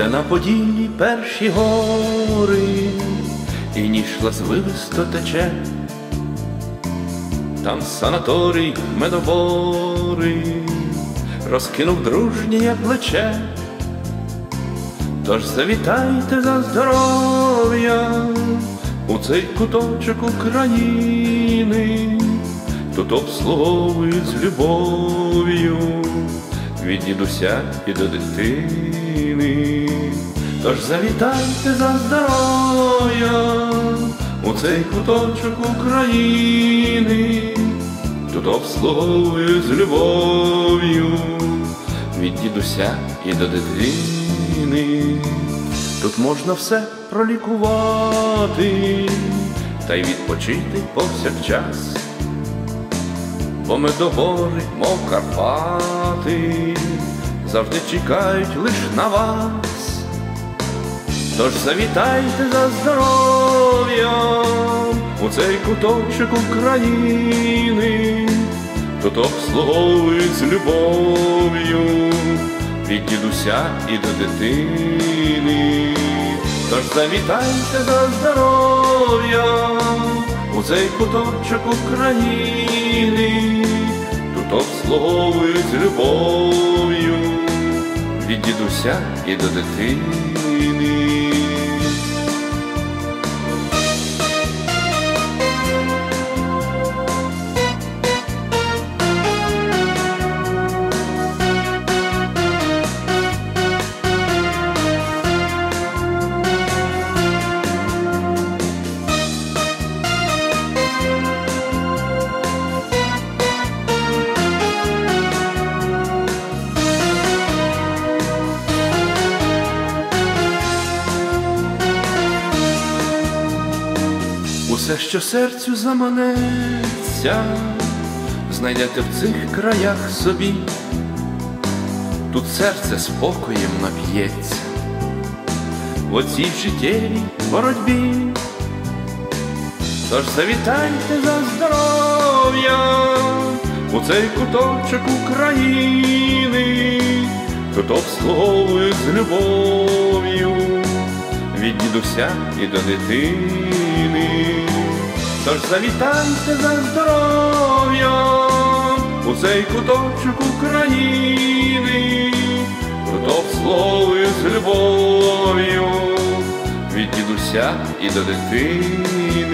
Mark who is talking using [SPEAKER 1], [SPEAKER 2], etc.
[SPEAKER 1] де на поділлі перші гори, і ніж лазвивисто тече, там санаторій медобори, розкинув дружнє плече. Тож завітайте за здоров'я у цей куточок України, тут обслуговують з любов'ю від дідуся і до дитини. Тож завітайте за здоров'я у цей куточок України, тут обслуговують з любов'ю від дідуся і до дитини. Тут можна все пролікувати та й відпочити повсякчас, бо медобори, мов Карпати, завжди чекають лиш на вас. Тож завітайте за здоров'ям у цей куточок України, тут обслуговують з любов'ю від дідуся і до дитини. Тож завітайте за здоров'ям у цей куточок України, тут обслуговують з любов'ю від дідуся і до дитини. Усе, що серцю заманеться, знайдете в цих краях собі, тут серце спокоєм нап'ється, в оцій життєвій боротьбі. Тож завітайте за здоров'ям у цей куточок України, тут обслуговують з любов'ю від дідуся і до дитини. Тож завітайте за здоров'ям у цей куточок України, тут словою з любов'ю від дідуся і до дитини.